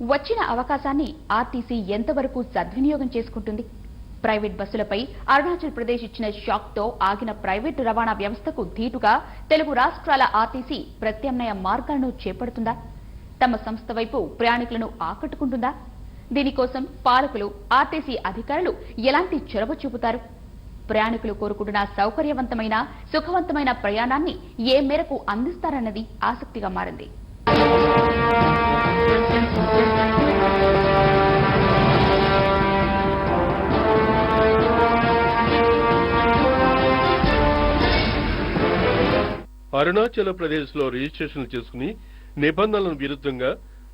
వచ్చిన అవకాశాన్ని ఆర్టీసీ ఎంతవరకు సద్వినియోగం చేసుకుంటుంది? ప్రైవేట్ బస్సులపై అరుణాచల్ ప్రదేశ్ ఇచ్చిన షాక్తో ఆగిన ప్రైవేటు రవాణా వ్యవస్థకు ధీటుగా తెలుగు రాష్ట్రాల ఆర్టీసీ ప్రత్యామ్నాయ మార్గాలను చేపడుతుందా? తమ సంస్థ వైపు ప్రయాణికులను ఆకట్టుకుంటుందా? దీనికోసం పాలకులు ఆర్టీసీ అధికారులు ఎలాంటి చొరవ చూపుతారు? ప్రయాణికులు కోరుకుంటున్న సౌకర్యవంతమైన సుఖవంతమైన ప్రయాణాన్ని ఏ మేరకు అందిస్తారన్నది ఆసక్తిగా మారింది. అరుణాచల్ ప్రదేశ్లో రిజిస్ట్రేషన్ చేసుకుని నిబంధనలకు విరుద్ధంగా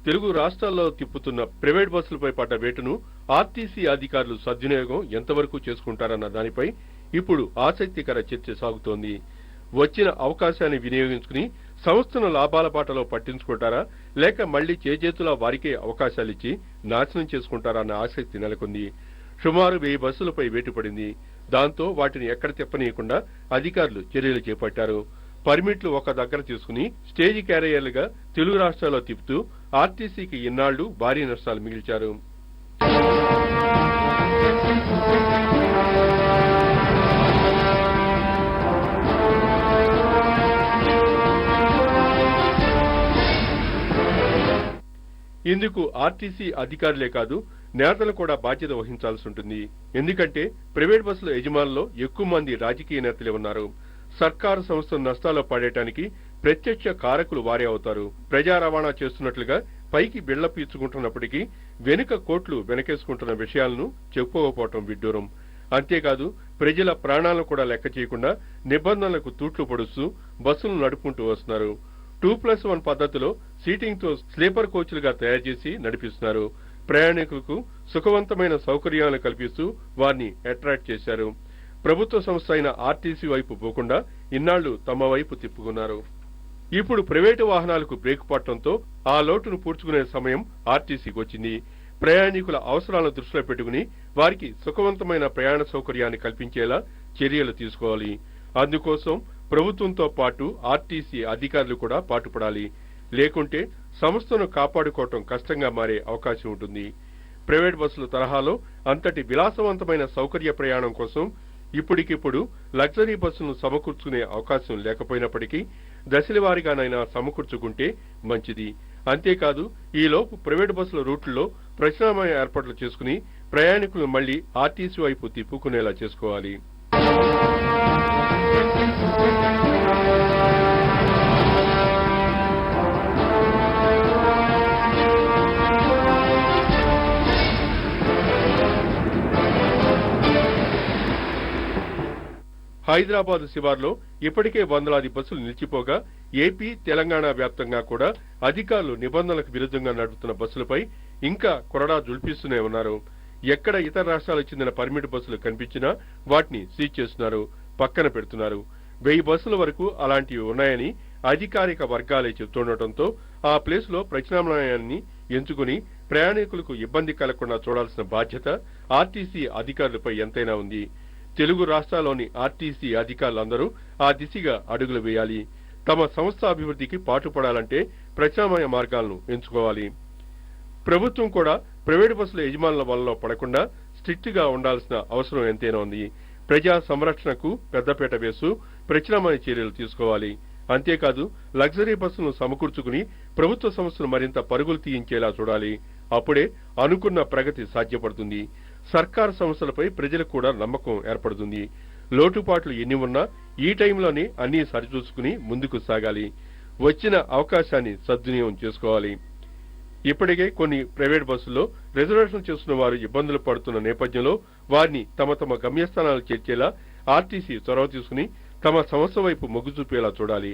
తెలుగు రాష్ట్రాల్లో తిప్పుతున్న ప్రైవేట్ బస్సులపై పడ్డ వేటును ఆర్టీసీ అధికారులు సద్వినియోగం ఎంతవరకు చేసుకుంటారన్న దానిపై ఇప్పుడు ఆసక్తికర చర్చ సాగుతోంది. వచ్చిన అవకాశాన్ని వినియోగించుకుని సంస్థను లాభాల బాటలో పట్టించుకుంటారా? లేక మళ్ళీ చేజేతులా వారికే అవకాశాలిచ్చి నాశనం చేసుకుంటారా అన్న ఆసక్తి నెలకొంది సుమారు వెయ్యి బస్సులపై వేటు పడింది దాంతో వాటిని ఎక్కడ తిప్పనీయకుండా అధికారులు చర్యలు చేపట్టారు. పర్మిట్లు ఒక దగ్గర తీసుకుని స్టేజ్ క్యారియర్లుగా తెలుగు రాష్ట్రాల్లో తిప్పుతూ ఆర్టీసీకి ఇన్నాళ్ళు భారీ నష్టాలు మిగిల్చారు. ఇందుకు ఆర్టీసీ అధికారులే కాదు నేతలు కూడా బాధ్యత వహించాల్సి ఉంటుంది ఎందుకంటే ప్రైవేట్ బస్సుల యజమానుల్లో ఎక్కువ మంది రాజకీయ నేతలే ఉన్నారు. సర్కారు సంస్థ నష్టాల్లో పడేయటానికి ప్రత్యక్ష కారకులు వారే అవుతారు. ప్రజా రవాణా చేస్తున్నట్లుగా పైకి బిళ్ళ పీల్చుకుంటున్నప్పటికీ వెనుక కోట్లు వెనకేసుకుంటున్న విషయాలను చెప్పుకోకపోవటం విడ్డూరం. అంతేకాదు ప్రజల ప్రాణాలను కూడా లెక్క చేయకుండా నిబంధనలకు తూట్లు పొడుస్తూ బస్సులు నడుపుకుంటూ వస్తున్నారు. టూ ప్లస్ వన్ పద్ధతిలో సీటింగ్తో స్లీపర్ కోచ్లుగా తయారు చేసి నడిపిస్తున్నారు. ప్రయాణికులకు సుఖవంతమైన సౌకర్యాలను కల్పిస్తూ వారిని అట్రాక్ట్ చేశారు. ప్రభుత్వ సంస్థ అయిన ఆర్టీసీ వైపు పోకుండా ఇన్నాళ్ళు తమ వైపు తిప్పుకున్నారు. ఇప్పుడు ప్రైవేటు వాహనాలకు బ్రేక్ పట్టడంతో ఆ లోటును పూడ్చుకునే సమయం ఆర్టీసీకి వచ్చింది. ప్రయాణికుల అవసరాలను దృష్టిలో పెట్టుకుని వారికి సుఖవంతమైన ప్రయాణ సౌకర్యాన్ని కల్పించేలా చర్యలు తీసుకోవాలి. అందుకోసం ప్రభుత్వంతో పాటు ఆర్టీసీ అధికారులు కూడా పాటుపడాలి. లేకుంటే సంస్థను కాపాడుకోవటం కష్టంగా మారే అవకాశం ఉంటుంది. ప్రైవేట్ బస్సుల తరహాలో అంతటి విలాసవంతమైన సౌకర్య ప్రయాణం కోసం ఇప్పటికిప్పుడు లగ్జరీ బస్సులను సమకూర్చుకునే అవకాశం లేకపోయినప్పటికీ దశలవారీగానైనా సమకూర్చుకుంటే మంచిది. అంతేకాదు ఈలోపు ప్రైవేట్ బస్సుల రూట్లలో ప్రత్యామ్నాయ ఏర్పాట్లు చేసుకుని ప్రయాణికులు మళ్ళీ ఆర్టీసీ వైపు తిప్పుకునేలా చేసుకోవాలి. హైదరాబాద్ శివార్లో ఇప్పటికే వందలాది బస్సులు నిలిచిపోగా ఏపీ తెలంగాణ వ్యాప్తంగా కూడా అధికారులు నిబంధనలకు విరుద్ధంగా నడుపుతున్న బస్సులపై ఇంకా కొరడా జుల్పిస్తూనే ఉన్నారు. ఎక్కడ ఇతర రాష్ట్రాలకు చెందిన పర్మిట్ బస్సులు కనిపించినా వాటిని సీజ్ చేస్తున్నారు పక్కన పెడుతున్నారు. వెయ్యి బస్సుల వరకు అలాంటివి ఉన్నాయని అధికారిక వర్గాలే చెబుతుండటంతో ఆ ప్లేస్లో ప్రత్యామ్నాయాన్ని ఎంచుకుని ప్రయాణికులకు ఇబ్బంది కలగకుండా చూడాల్సిన బాధ్యత ఆర్టీసీ అధికారులపై ఎంతైనా ఉంది. తెలుగు రాష్ట్రాల్లోని ఆర్టీసీ అధికారులందరూ ఆ దిశగా అడుగులు వేయాలి. తమ సంస్థ అభివృద్ధికి పాటుపడాలంటే ప్రత్యామ్నాయ మార్గాలను ఎంచుకోవాలి. ప్రభుత్వం కూడా ప్రైవేట్ బస్సుల యజమానుల వల్ల పడకుండా స్ట్రిక్ట్గా ఉండాల్సిన అవసరం ఎంతైనా ఉంది. ప్రజా సంరక్షణకు పెద్దపీట వేస్తూ ప్రత్యామ్నాయ చర్యలు తీసుకోవాలి. అంతేకాదు లగ్జరీ బస్సులను సమకూర్చుకుని ప్రభుత్వ సంస్థలు మరింత పరుగులు తీయించేలా చూడాలి. అప్పుడే అనుకున్న ప్రగతి సాధ్యపడుతుంది. సర్కారు సంస్థలపై ప్రజలకు కూడా నమ్మకం ఏర్పడుతుంది. లోటుపాట్లు ఎన్ని ఉన్నా ఈ టైంలోనే అన్ని సరిచూసుకుని ముందుకు సాగాలి. వచ్చిన అవకాశాన్ని సద్వినియోగం చేసుకోవాలి. ఇప్పటికే కొన్ని ప్రైవేట్ బస్సుల్లో రిజర్వేషన్ చేస్తున్న వారు ఇబ్బందులు పడుతున్న నేపథ్యంలో వారిని తమ తమ గమ్యస్థానాలు చేర్చేలా ఆర్టీసీ చొరవ తీసుకుని తమ సంస్థ వైపు మొగ్గు చూపేలా చూడాలి.